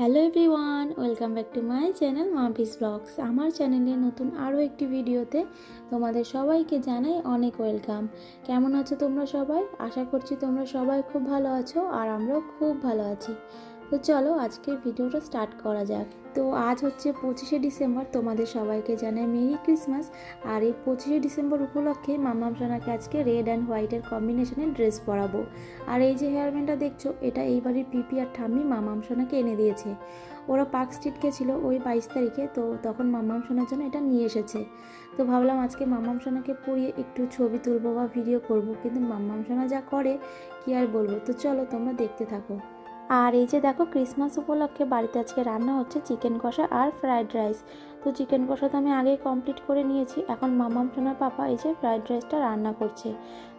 Hello everyone, welcome back to my channel Mavis blogs. আমার চ্যানেলে নতুন আরও একটি ভিডিওতে তোমাদের সবাইকে জানাই অনেক ওয়েলকাম। কেমন আছো তোমরা সবাই? আশা করছি তোমরা সবাই খুব ভালো আছো আর আমরাও খুব ভালো আছি। তো চলো আজকের ভিডিওটা স্টার্ট করা যাক। তো আজ হচ্ছে পঁচিশে ডিসেম্বর, তোমাদের সবাইকে জানাই মেরি ক্রিসমাস। আর এই পঁচিশে ডিসেম্বর উপলক্ষে মামাম সোনাকে আজকে রেড অ্যান্ড হোয়াইটের কম্বিনেশনে ড্রেস পরাবো। আর এই যে হেয়ার ব্যান্ডটা দেখছ, এটা এইবারই পিপি আর ঠাম্মি মামাম সোনাকে এনে দিয়েছে। ওরা পার্ক স্ট্রিট গেছিল ওই বাইশ তারিখে, তো তখন মামাম সোনার জন্য এটা নিয়ে এসেছে। তো ভাবলাম আজকে মামাম সোনাকে পরিয়ে একটু ছবি তুলবো বা ভিডিও করব, কিন্তু মামাম সোনা যা করে, কি আর বলব? তো চলো তোমরা দেখতে থাকো। আর এই যে দেখো ক্রিসমাস উপলক্ষে বাড়িতে আজকে রান্না হচ্ছে চিকেন কষা আর ফ্রাইড রাইস। তো চিকেন কষা তো আমি আগেই কমপ্লিট করে নিয়েছি। এখন মামাম সোনার পাপা এই যে ফ্রাইড রাইসটা রান্না করছে।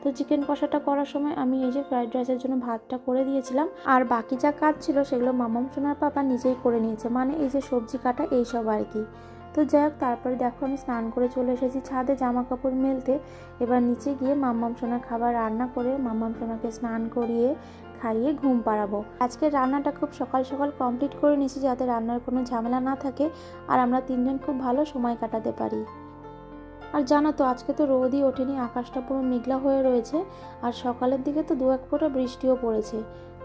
তো চিকেন কষাটা করার সময় আমি এই যে ফ্রাইড রাইসের জন্য ভাতটা করে দিয়েছিলাম। আর বাকি যা কাজ ছিল সেগুলো মামাম সোনার পাপা নিজেই করে নিয়েছে। মানে এই যে সবজি কাটা এইসব আর কি। তো যাই হোক, তারপরে দেখো আমি স্নান করে চলে এসেছি ছাদে জামা কাপড় মেলতে। এবার নিচে গিয়ে মাম্মাম সোনার খাবার রান্না করে মাম্মাম সোনাকে স্নান করিয়ে খাইয়ে ঘুম পাড়াবো। আজকে রান্নাটা খুব সকাল সকাল কমপ্লিট করে নিয়েছি যাতে রান্নার কোনো ঝামেলা না থাকে আর আমরা তিনজন খুব ভালো সময় কাটাতে পারি। আর জানো তো, আজকে তো রোদই ওঠেনি, আকাশটা পুরো মেঘলা হয়ে রয়েছে আর সকালের দিকে তো দু এক ফোঁটা বৃষ্টিও পড়েছে।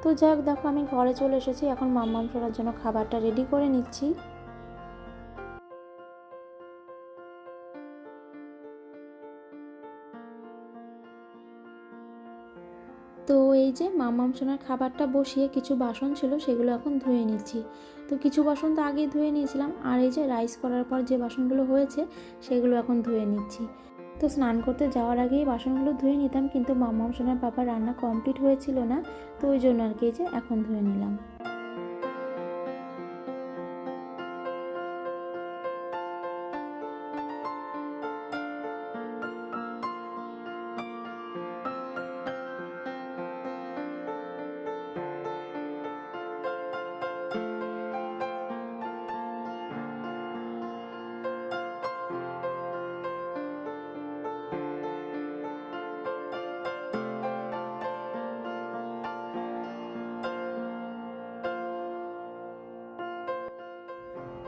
তো যাক, দেখো আমি ঘরে চলে এসেছি, এখন মাম্মাম সোনার জন্য খাবারটা রেডি করে নিচ্ছি। এই যে মামাম সোনার খাবারটা বসিয়ে কিছু বাসন ছিল, সেগুলো এখন ধুয়ে নিচ্ছি। তো কিছু বাসন তো আগেই ধুয়ে নিয়েছিলাম, আর এই যে রাইস করার পর যে বাসনগুলো হয়েছে, সেগুলো এখন ধুয়ে নিচ্ছি। তো স্নান করতে যাওয়ার আগেই বাসনগুলো ধুয়ে নিতাম, কিন্তু মামাম সোনার পাপা রান্না কমপ্লিট হয়েছিল না, তো ওই জন্য আর কি যে এখন ধুয়ে নিলাম।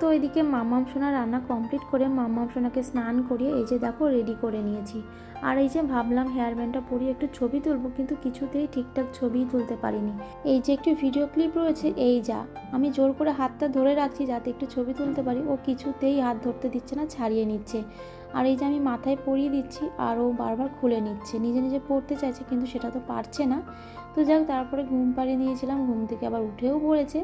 তো এদিকে মামাম সোনা রান্না কমপ্লিট করে মামাম সোনাকে স্নান করিয়ে এই যে দেখো রেডি করে নিয়েছি। আর এই যে ভাবলাম হেয়ার ব্যান্ডটা পরিয়ে একটু ছবি তুলবো, কিন্তু কিছুতেই ঠিকঠাক ছবি তুলতে পারিনি। এই যে একটু ভিডিও ক্লিপ রয়েছে, এই যা। আমি জোর করে হাতটা ধরে রাখছি যাতে একটু ছবি তুলতে পারি। ও কিছুতেই হাত ধরতে দিচ্ছে না, ছাড়িয়ে নিচ্ছে। আর এই যে আমি মাথায় পরিয়ে দিচ্ছি আর ও বারবার খুলে নিচ্ছে। নিজে নিজে পড়তে চাইছে, কিন্তু সেটা তো পারছে না। তো যাক, তারপরে ঘুম পাড়িয়ে দিয়েছিলাম ঘুম থেকে আবার উঠেও পড়েছে।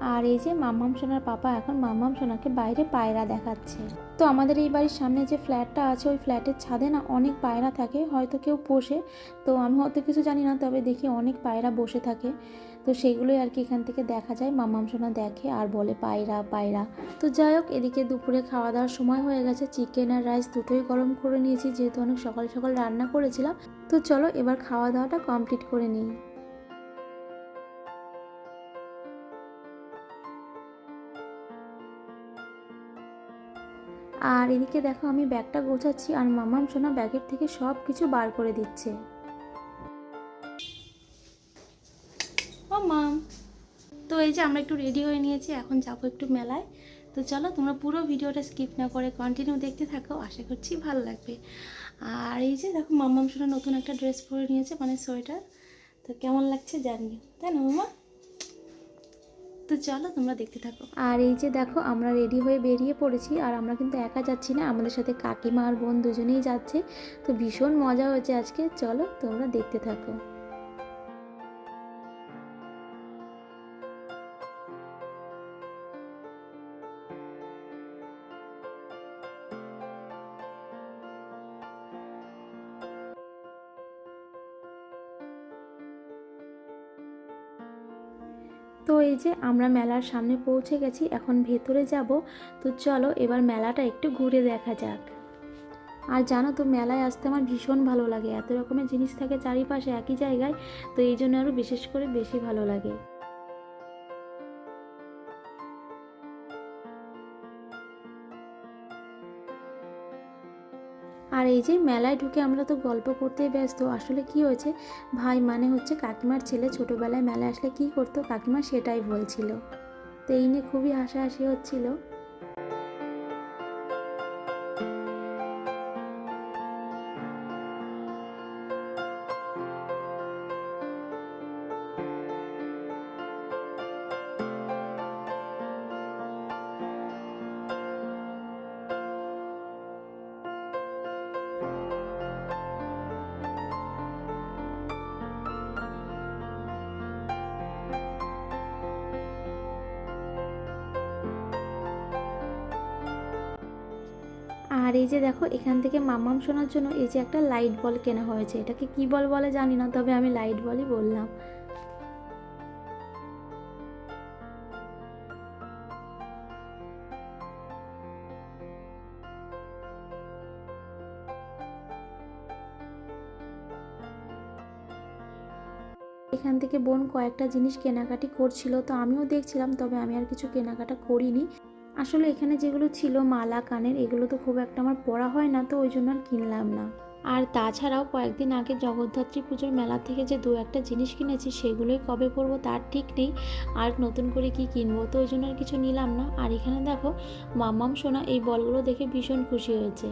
আর এই যে মাম্মাম সোনার পাপা এখন মাম্মাম সোনাকে বাইরে পায়রা দেখাচ্ছে। তো আমাদের এই বাড়ির সামনে যে ফ্ল্যাটটা আছে, ওই ফ্ল্যাটের ছাদে না অনেক পায়রা থাকে, হয়তো কেউ পোষে। তো আমি হয়তো কিছু জানি না, তবে দেখি অনেক পায়রা বসে থাকে। তো সেগুলোই আর কি এখান থেকে দেখা যায় মামাম সোনা দেখে আর বলে পায়রা পায়রা। তো যাই হোক, এদিকে দুপুরে খাওয়া দাওয়ার সময় হয়ে গেছে, চিকেন আর রাইস দুটোই গরম করে নিয়েছি, যেহেতু অনেক সকাল সকাল রান্না করেছিলাম। তো চলো এবার খাওয়া দাওয়াটা কমপ্লিট করে নিই। আর এদিকে দেখো আমি ব্যাগটা গোছাচ্ছি আর মামাম সোনা ব্যাগের থেকে সব কিছু বার করে দিচ্ছে। মাম, তো এই যে আমরা একটু রেডি হয়ে নিয়েছি, এখন যাব একটু মেলায়। তো চলো তোমরা পুরো ভিডিওটা স্কিপ না করে কন্টিনিউ দেখতে থাকো, আশা করছি ভালো লাগবে। আর এই যে দেখো মাম্মাম সোনা নতুন একটা ড্রেস পরে নিয়েছে মানে সোয়েটার তো কেমন লাগছে জানিও, তাই না মামা? তো চলো তোমরা দেখতে থাকো। আর এই যে দেখো, আমরা রেডি হয়ে বেরিয়ে পড়েছি আর আমরা কিন্তু একা যাচ্ছি না, আমাদের সাথে কাকিমা আর বোন দুজনেই যাচ্ছে। তো ভীষণ মজা হয়েছে আজকে, চলো তোমরা দেখতে থাকো। তো এই যে আমরা মেলার সামনে পৌঁছে গেছি, এখন ভেতরে যাব। তো চলো এবার মেলাটা একটু ঘুরে দেখা যাক। আর জানো তো, মেলায় আসতে আমার ভীষণ ভালো লাগে। এত রকমের জিনিস থাকে চারিপাশে একই জায়গায়, তো এই জন্য আরও বিশেষ করে বেশি ভালো লাগে। আর এই যে মেলায় ঢুকে আমরা তো গল্প করতেই ব্যস্ত, আসলে কি হয়েছে? ভাই মানে হচ্ছে কাকিমার ছেলে ছোটোবেলায় মেলায় আসলে কি করতো? কাকিমা সেটাই বলছিল। তো এই নিয়ে খুবই হাসাহাসি হচ্ছিল। আর এই যে দেখো, এখান থেকে মামাম শোনার জন্য এই যে একটা লাইট বল কেনা হয়েছে। এটাকে কি বল বলে জানি না, তবে আমি লাইট বলই বললাম। এখান থেকে বোন কয়েকটা জিনিস কেনাকাটি করছিল, তো আমিও দেখছিলাম, তবে আমি আর কিছু কেনাকাটা করিনি। আসলে এখানে যেগুলো ছিল মালা, কানের, এগুলো তো খুব একটা আমার পড়া হয় না, তো ওই জন্য আর কিনলাম না। আর তাছাড়াও কয়েকদিন আগে জগদ্ধাত্রী পুজোর মেলা থেকে যে দু একটা জিনিস কিনেছি, সেগুলোই কবে পরবো তার ঠিক নেই, আর নতুন করে কি কিনবো, তো ওই জন্য আর কিছু নিলাম না। আর এখানে দেখো মামাম সোনা এই বলগুলো দেখে ভীষণ খুশি হয়েছে।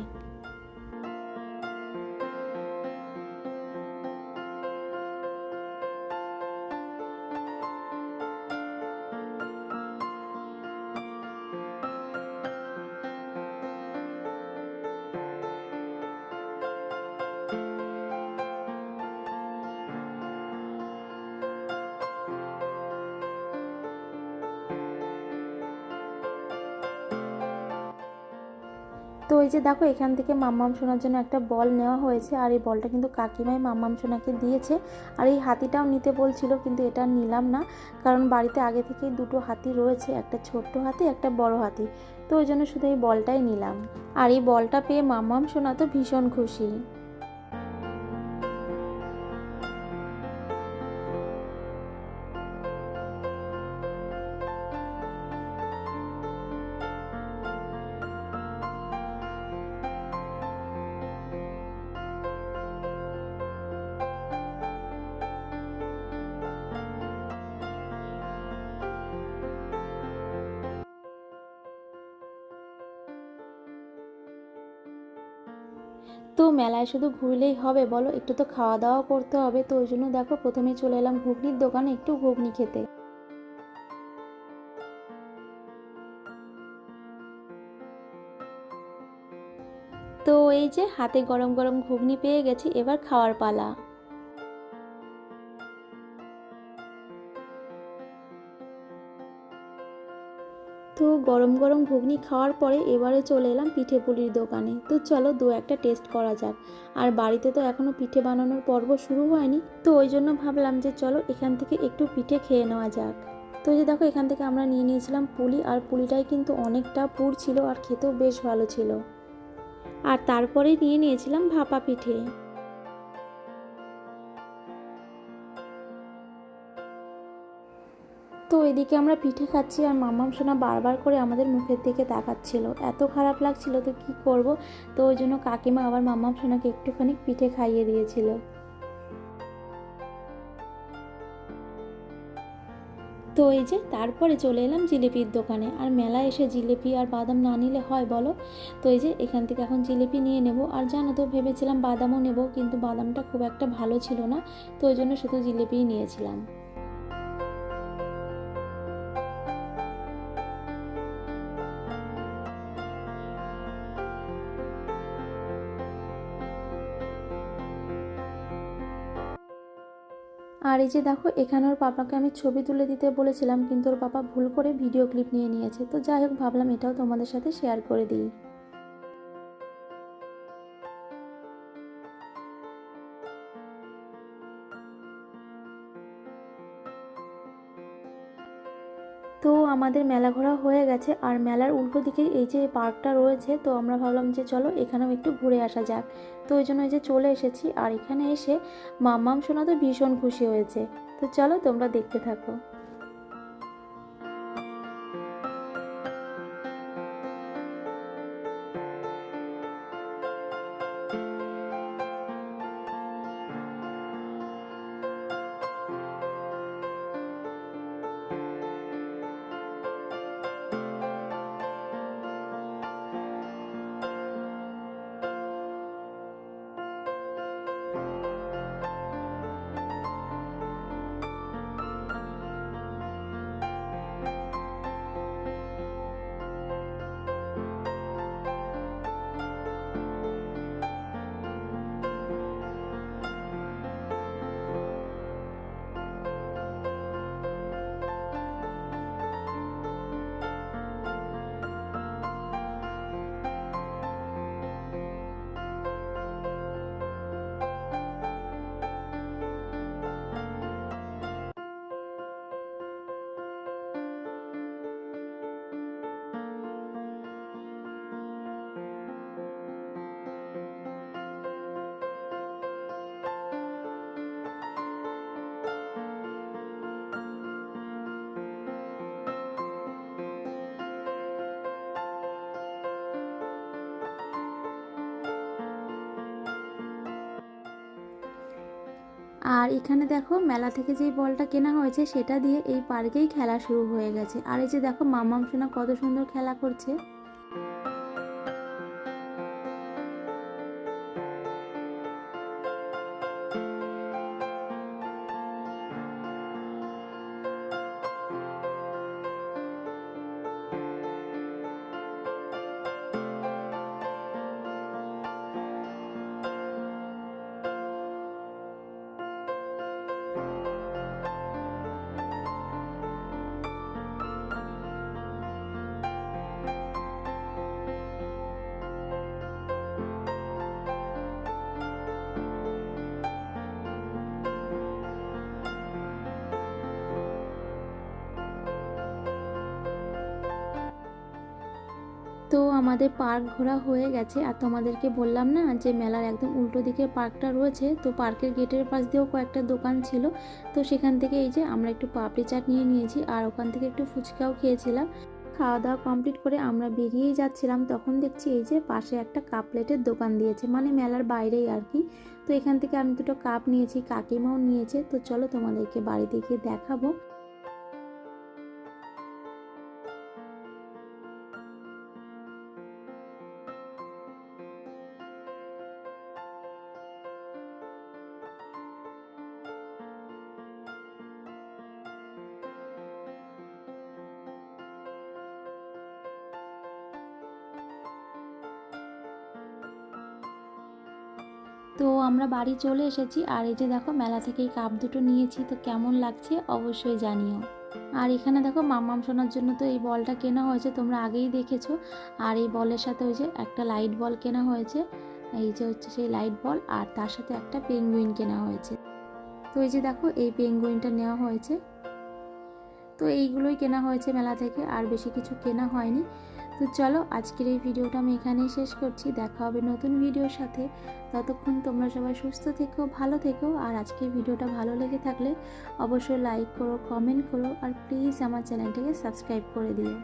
তো এই যে দেখো, এখান থেকে মাম্মাম সোনার জন্য একটা বল নেওয়া হয়েছে, আর এই বলটা কিন্তু কাকিমাই মাম্মাম সোনাকে দিয়েছে। আর এই হাতিটাও নিতে বলছিল, কিন্তু এটা নিলাম না, কারণ বাড়িতে আগে থেকেই দুটো হাতি রয়েছে, একটা ছোট্ট হাতি, একটা বড় হাতি। তো ওই জন্য শুধু এই বলটাই নিলাম। আর এই বলটা পেয়ে মাম্মাম সোনা তো ভীষণ খুশি। মেলায় শুধু ঘুরলেই হবে, বলো? একটু তো খাওয়া দাওয়া করতে হবে। তো ওই জন্য দেখো, প্রথমে চলে এলাম ঘুগনির দোকানে একটু ঘুগনি খেতে। তো এই যে, হাতে গরম গরম ঘুগনি পেয়ে গেছি, এবার খাওয়ার পালা। তো গরম গরম ঘুগনি খাওয়ার পরে এবারে চলে এলাম পিঠে পুলির দোকানে। তো চলো দু একটা টেস্ট করা যাক। আর বাড়িতে তো এখনও পিঠে বানানোর পর্ব শুরু হয়নি। তো ওই জন্য ভাবলাম যে চলো এখান থেকে একটু পিঠে খেয়ে নেওয়া যাক। তো যে দেখো এখান থেকে আমরা নিয়ে নিয়েছিলাম পুলি। আর পুলিটাই কিন্তু অনেকটা পুর ছিল আর খেতেও বেশ ভালো ছিল। আর তারপরে নিয়ে নিয়েছিলাম ভাপা পিঠে। তো এদিকে আমরা পিঠে খাচ্ছি আর মাম্মাম সোনা বারবার করে আমাদের মুখের দিকে তাকাচ্ছিল। এত খারাপ লাগছিল তো কি করব? তো ওই জন্য কাকিমা আবার মাম্মাম সোনাকে একটুখানি পিঠে খাইয়ে দিয়েছিল। তো এই যে তারপরে চলে এলাম জিলিপির দোকানে। আর মেলায় এসে জিলিপি আর বাদাম না নিলে হয় বলো? তো এই যে এখান থেকে এখন জিলিপি নিয়ে নেব। আর জানো তো, ভেবেছিলাম বাদামও নেব, কিন্তু বাদামটা খুব একটা ভালো ছিল না, তো ওই জন্য শুধু জিলিপিই নিয়েছিলাম। আর এই যে দেখো, এখানে ওর পাপাকে আমি ছবি তুলে দিতে বলেছিলাম, কিন্তু ওর পাপা ভুল করে ভিডিও ক্লিপ নিয়ে নিয়েছে। তো যাই হোক, ভাবলাম এটাও তোমাদের সাথে শেয়ার করে দিই। তো আমাদের মেলা ঘোরা হয়ে গেছে আর মেলার উল্টো দিকে এই যে পার্কটা রয়েছে, তো আমরা ভাবলাম যে চলো এখানেও একটু ঘুরে আসা যাক। তো ওই জন্য এই যে চলে এসেছি আর এখানে এসে মাম্মাম শোনা তো ভীষণ খুশি হয়েছে। তো চলো তোমরা দেখতে থাকো। আর এখানে দেখো মেলা থেকে যেই বলটা কেনা হয়েছে সেটা দিয়ে এই পার্কেই খেলা শুরু হয়ে গেছে। আর এই যে দেখো মামাম সোনা কত সুন্দর খেলা করছে। আমাদের পার্ক ঘোরা হয়ে গেছে আর তোমাদেরকে বললাম না যে মেলার একদম উল্টো দিকে পার্কটা রয়েছে, তো পার্কের গেটের পাশ দিয়েও কয়েকটা দোকান ছিল। তো সেখান থেকে এই যে আমরা একটু পাপড়ি চাট নিয়ে নিয়েছি আর ওখান থেকে একটু ফুচকাও খেয়েছিলাম। খাওয়া দাওয়া কমপ্লিট করে আমরা বেরিয়েই যাচ্ছিলাম, তখন দেখছি এই যে পাশে একটা কাপ প্লেটের দোকান দিয়েছে মানে মেলার বাইরেই আর কি। তো এখান থেকে আমি দুটো কাপ নিয়েছি, কাকিমাও নিয়েছে, তো চলো তোমাদেরকে বাড়িতে গিয়ে দেখাবো। তো আমরা বাড়ি চলে এসেছি আর এই যে দেখো মেলা থেকে এই কাপ দুটো নিয়েছি, তো কেমন লাগছে অবশ্যই জানিও। আর এখানে দেখো মাম্মাম শোনার জন্য তো এই বলটা কেনা হয়েছে, তোমরা আগেই দেখেছ। আর এই বলের সাথে ওই যে একটা লাইট বল কেনা হয়েছে, এই যে হচ্ছে সেই লাইট বল আর তার সাথে একটা পেঙ্গুইন কেনা হয়েছে। তো এই যে দেখো এই পেঙ্গুইনটা নেওয়া হয়েছে। তো এইগুলোই কেনা হয়েছে মেলা থেকে, আর বেশি কিছু কেনা হয়নি। তো চলো আজকের এই ভিডিওটা আমি এখানেই শেষ করছি। দেখা হবে নতুন ভিডিওর সাথে। ততক্ষণ তোমরা সবাই সুস্থ থেকো, ভালো থেকো। আর আজকের ভিডিওটা ভালো লেগে থাকলে অবশ্যই লাইক করো কমেন্ট করো। আর প্লিজ আমার চ্যানেলটিকে সাবস্ক্রাইব করে দিও।